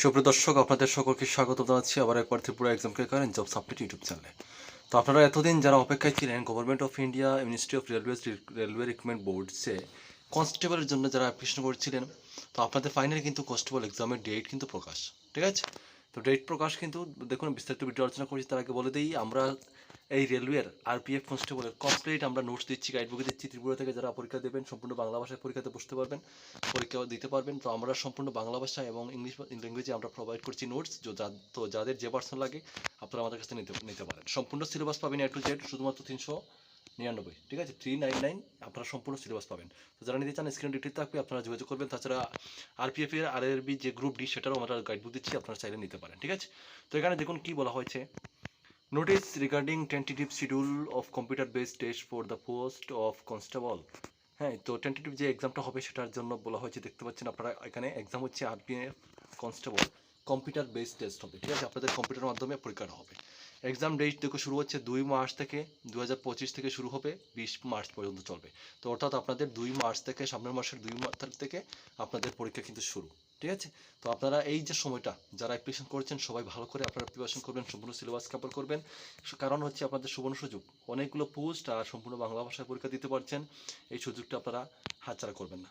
সুপ্রিয় দর্শক, আপনাদের সকলকে স্বাগত জানাচ্ছি। আবার একবার ত্রিপুরা এক্সাম করেন জব সাবমিট ইউটিউব চ্যানেলে তো আপনারা এতদিন যারা অপেক্ষায় ছিলেন government of India ministry of railway railway recruitment বোর্ডসে কনস্টেবলের জন্য যারা অ্যাপ্লিকেশন করছিলেন, তো আপনাদের ফাইনালি কিন্তু কনস্টেবল এক্সামের ডেট কিন্তু প্রকাশ, ঠিক আছে? তো ডেট প্রকাশ কিন্তু, দেখুন, বিস্তারিত ভিডিও আলোচনা করছি, তার আগে বলে দিই, আমরা এই রেলওয়ের আরপিএফ কনস্টেবলের কমপ্লিট আমরা নোটস দিচ্ছি গাইড বুকে দিচ্ছি, ত্রিপুরা থেকে যারা পরীক্ষা দেবেন, সম্পূর্ণ বাংলা ভাষায় পরীক্ষাতে বসতে পারবেন পরীক্ষা দিতে পারবেন। তো আমরা সম্পূর্ণ বাংলা ভাষা এবং ইংলিশ ল্যাঙ্গুয়েজে আমরা প্রোভাইড করছি নোটস তো যাদের যে পার্সন লাগে, আপনারা আমাদের কাছে নিতে নিতে পারেন। সম্পূর্ণ সিলেবাস পাবেন এ টু জেড শুধুমাত্র তিনশো নিরানব্বই, ঠিক আছে? থ্রি নাইন নাইন আপনারা সম্পূর্ণ সিলেবাস পাবেন। তো যারা নিতে চান স্ক্রিন ডিটেল থাকবে, আপনারা যোগাযোগ করবেন। তাছাড়া আরপিএফ এর আর এর বি যে গ্রুপ ডি সেটারও আমরা গাইড বুক দিচ্ছি, আপনারা চাইলে নিতে পারেন, ঠিক আছে? তো এখানে দেখুন কি বলা হয়েছে। Notice regarding tentative schedule of computer based test for the post of constable হ্যাঁ তো টেন্টেটিভ যে এক্সামটা হবে, সেটার জন্য বলা হয়েছে, দেখতে পাচ্ছেন আপনারা, এখানে এক্সাম হচ্ছে RPF constable computer based test হবে, ঠিক আছে? আপনাদের কম্পিউটারের মাধ্যমে পরীক্ষাটা হবে। এক্সাম ডেট দেখো শুরু হচ্ছে দুই মার্চ থেকে দু হাজার পঁচিশ থেকে শুরু হবে, বিশ মার্চ পর্যন্ত চলবে। তো অর্থাৎ আপনাদের দুই মার্চ থেকে, সামনের মাসের দুই তারিখ থেকে আপনাদের পরীক্ষা কিন্তু শুরু, ঠিক আছে? তো আপনারা এই যে সময়টা, যারা অ্যাপ্লিকেশন করছেন, সবাই ভালো করে আপনারা প্রিপারেশন করবেন, সম্পূর্ণ সিলেবাস কাভার করবেন। কারণ হচ্ছে আপনাদের সুবর্ণ সুযোগ, অনেকগুলো পোস্ট আর সম্পূর্ণ বাংলা ভাষায় পরীক্ষা দিতে পারছেন, এই সুযোগটা আপনারা হাতছাড়া করবেন না।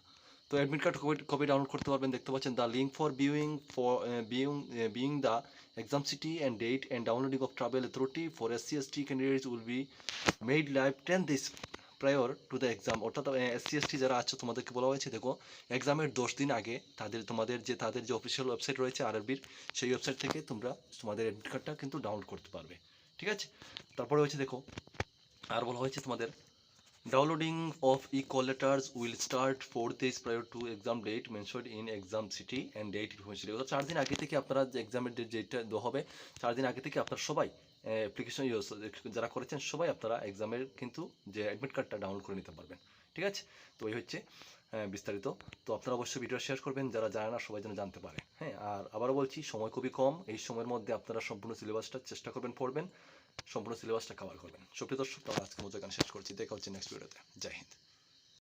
তো অ্যাডমিট কার্ড কবে ডাউনলোড করতে পারবেন। দেখতে পাচ্ছেন the link for viewing for viewing being the exam city and date and downloading of travel of for S C S T candidates will be made live 10 days prior to the exam অর্থাৎ SC ST যারা আছে, তোমাদেরকে বলা হয়েছে, দেখো এক্সামের দশ দিন আগে তাদের, তোমাদের যে, তাদের যে অফিসিয়াল ওয়েবসাইট রয়েছে আরবির সেই ওয়েবসাইট থেকে তোমরা তোমাদের অ্যাডমিট কার্ডটা কিন্তু ডাউনলোড করতে পারবে। ঠিক আছে? তারপরে হয়েছে, দেখো, আর বলা হয়েছে তোমাদের e call letters will start four days prior to exam date mention in exam city and date information অর্থাৎ চার দিন আগে থেকে আপনারা যে এক্সামের ডেট যেটা হবে, চার দিন আগে থেকে আপনারা সবাই অ্যাপ্লিকেশন যারা করেছেন সবাই আপনারা এক্সামের কিন্তু যে অ্যাডমিট কার্ডটা ডাউনলোড করে নিতে পারবেন। ঠিক আছে? তো এই হচ্ছে বিস্তারিত। তো আপনারা অবশ্যই ভিডিও শেয়ার করবেন, যারা জানে না সবাই যেন জানতে পারে। হ্যাঁ আর আবারও বলছি, সময় খুবই কম। এই সময়ের মধ্যে আপনারা সম্পূর্ণ সিলেবাসটা চেষ্টা করবেন, পড়বেন। সম্পূর্ণ সিলেবাসটা কভার করবেন। সুপ্রিয় দর্শক, তাহলে আজকের মতো গান শেষ করছি। দেখা হচ্ছে নেক্সট ভিডিওতে জয় হিন্দ।